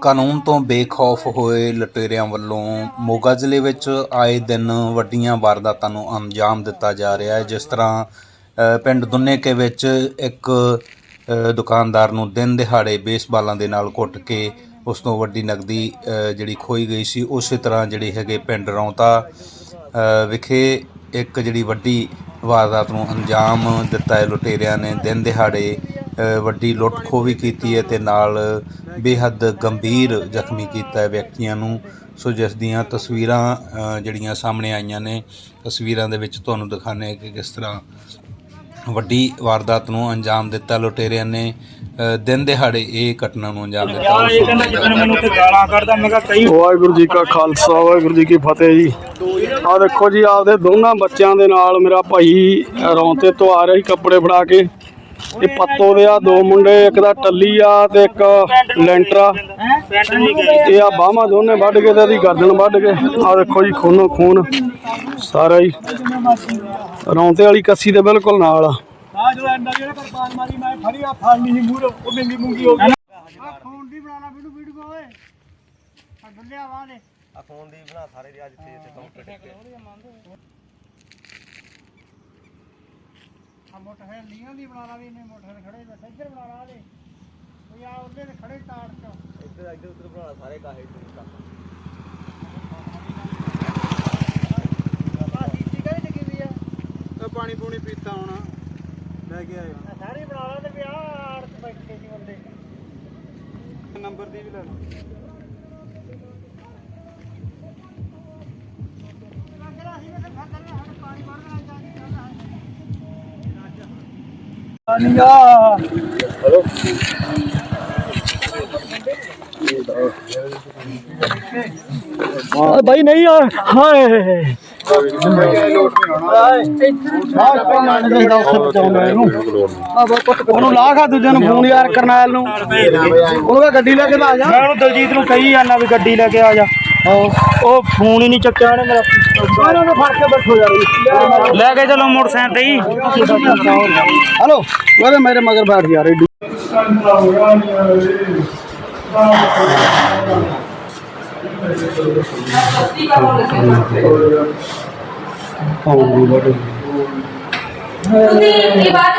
ਕਾਨੂੰਨ ਤੋਂ ਬੇਖੌਫ ਹੋਏ ਲੁਟੇਰਿਆਂ ਵੱਲੋਂ ਮੋਗਾ ਜ਼ਿਲ੍ਹੇ ਵਿੱਚ ਆਏ ਦਿਨ ਵੱਡੀਆਂ ਵਾਰਦਾਤਾਂ ਨੂੰ ਅੰਜਾਮ ਦਿੱਤਾ ਜਾ ਰਿਹਾ ਹੈ। ਜਿਸ ਤਰ੍ਹਾਂ ਪਿੰਡ ਦੁੰਨੇਕੇ ਵਿੱਚ ਇੱਕ ਦੁਕਾਨਦਾਰ ਨੂੰ ਦਿਨ ਦਿਹਾੜੇ ਬੇਸਬਾਲਾਂ ਦੇ ਨਾਲ ਕੁੱਟ ਕੇ ਉਸ ਤੋਂ ਵੱਡੀ ਨਗਦੀ ਜਿਹੜੀ ਖੋਈ ਗਈ ਸੀ, ਉਸੇ ਤਰ੍ਹਾਂ ਜਿਹੜੇ ਹੈਗੇ ਪਿੰਡ ਰੌਂਤਾ ਵਿਖੇ ਇੱਕ ਜਿਹੜੀ ਵੱਡੀ ਵਾਰਦਾਤ ਨੂੰ ਅੰਜਾਮ ਦਿੱਤਾ ਹੈ। ਲੁਟੇਰਿਆਂ ਨੇ ਦਿਨ ਦਿਹਾੜੇ ਵੱਡੀ ਲੁੱਟ ਖੋਹ ਵੀ ਕੀਤੀ ਹੈ ਤੇ ਨਾਲ ਬੇਹੱਦ ਗੰਭੀਰ ਜ਼ਖਮੀ ਕੀਤਾ ਹੈ ਵਿਅਕਤੀਆਂ ਨੂੰ। ਸੋ ਜਿਸ ਦੀਆਂ ਤਸਵੀਰਾਂ ਜਿਹੜੀਆਂ ਸਾਹਮਣੇ ਆਈਆਂ ਨੇ ਤਸਵੀਰਾਂ ਦੇ ਵਿੱਚ ਤੁਹਾਨੂੰ ਦਿਖਾਣੇ ਕਿ ਕਿਸ ਤਰ੍ਹਾਂ ਵੱਡੀ ਵਾਰਦਾਤ ਨੂੰ ਅੰਜਾਮ ਦਿੱਤਾ ਲੁਟੇਰਿਆਂ ਨੇ। ਦਿਨ ਦਿਹਾੜੇ ਇਹ ਘਟਨਾ ਨੂੰ ਅੰਜਾਮ ਦਿੱਤਾ। ਇਹ ਕਹਿੰਦਾ ਜਦੋਂ ਮੈਨੂੰ ਤੇ ਗਾਲਾਂ ਕੱਢਦਾ ਮੈਂ ਕਿਹਾ ਕਈ ਵਾਹਿਗੁਰੂ ਜੀ ਕਾ ਖਾਲਸਾ ਵਾਹਿਗੁਰੂ ਜੀ ਕੀ ਫਤਿਹ ਜੀ। ਆ ਦੇਖੋ ਜੀ ਆਪਦੇ ਦੋਨਾਂ ਬੱਚਿਆਂ ਦੇ ਨਾਲ ਮੇਰਾ ਭਾਈ ਰੌਂਤੇ ਤੋਂ ਆ ਰਿਹਾ ਸੀ ਕੱਪੜੇ ਫੜਾ ਕੇ। ਇਹ ਪੱਤੋ ਦੇ ਆ ਦੋ ਮੁੰਡੇ ਇੱਕ ਦਾ ਟੱਲੀ ਆ ਤੇ ਇੱਕ ਲੈਂਟਰ। ਇਹ ਆ ਬਾਹਾਂ ਦੋਨੇ ਵੱਢ ਕੇ ਤੇ ਇਹਦੀ ਗਰਦਨ ਵੱਢ ਕੇ। ਆ ਦੇਖੋ ਜੀ ਖੂਨੋ ਖੂਨ। ਸਾਰਾ ਹੀ ਰੌਂਤੇ ਵਾਲੀ ਕੱਸੀ ਦੇ ਬਿਲਕੁਲ ਨਾਲ ਆ। ਆ ਜੋ ਐਂਡਾ ਜਿਹੜਾ ਕਿਰਪਾਨ ਮਾਰੀ ਮੈਂ ਫੜੀ ਆ ਫੜਨੀ ਸੀ ਮੂਰ ਉਹ ਬਿੰਗੀ ਮੁੰਗੀ ਹੋ ਗਈ। ਆ ਫੋਨ ਦੀ ਬਣਾ ਲਾ ਵੀਡੀਓ ਵੀਡੀਓ ਓਏ। ਆ ਡੁੱਲਿਆ ਵਾ ਨੇ। ਆ ਮੋਟਰ ਲੀਆਂ ਦੀ ਬਣਾ ਲਾ ਵੀ ਨੇ ਮੋਟਰ ਖੜੇ ਬਸ ਇੱਧਰ ਬਣਾ ਲਾ ਦੇ। ਕੋਈ ਆ ਉਹਦੇ ਤੇ ਖੜੇ ਤਾੜ ਚ। ਇੱਧਰ ਇੱਧਰ ਉੱਧਰ ਬਣਾ ਸਾਰੇ ਕਾਹੇ ਤੋਂ ਆ? ਆ ਪਾਣੀ ਪੂਣੀ ਪੀਤਾ ਹੁਣ ਲੈ ਕੇ ਆਏ ਆ ਸਾਰੇ ਬਣਾ ਲਾ ਤੇ ਵੀ ਆ ਆੜਤ ਬੈਠੇ ਸੀ ਬੰਦੇ। ਨੰਬਰ ਦੀ ਵੀ ਲੈ ਲਓ। ਆ ਬਾਈ ਨਹੀਂ ਆ ਹਾਏ। ਉਹਨੂੰ ਲਾ ਖਾ ਦੂਜੇ ਨੂੰ ਫੋਨ ਯਾਰ ਕਰਨੈਲ ਨੂੰ। ਉਹਨੂੰ ਕਹ ਗੱਡੀ ਲੈ ਕੇ ਤਾਂ ਆ ਜਾ। ਮੈਂ ਉਹਨੂੰ ਦਲਜੀਤ ਨੂੰ ਕਹੀ ਜਾਂਦਾ ਵੀ ਗੱਡੀ ਲੈ ਕੇ ਆ ਜਾ। ਉਹ ਫੋਨ ਹੀ ਨਹੀਂ ਚੱਕਿਆ ਉਹਨੇ ਮੇਰਾ। ਉਹਨਾਂ ਨੂੰ ਫੜ ਕੇ ਬੈਠੋ ਯਾਰ। ਲੈ ਕੇ ਚਲੋ ਮੋਟਰਸਾਈਕਲ ਤੇ ਹੀ ਹਲੋ ਉਹਦੇ ਮੇਰੇ ਮਗਰ ਬੈਠ ਯਾਰ ਏਡੀ। ਤੁਸੀਂ ਇਹ ਬਾਤ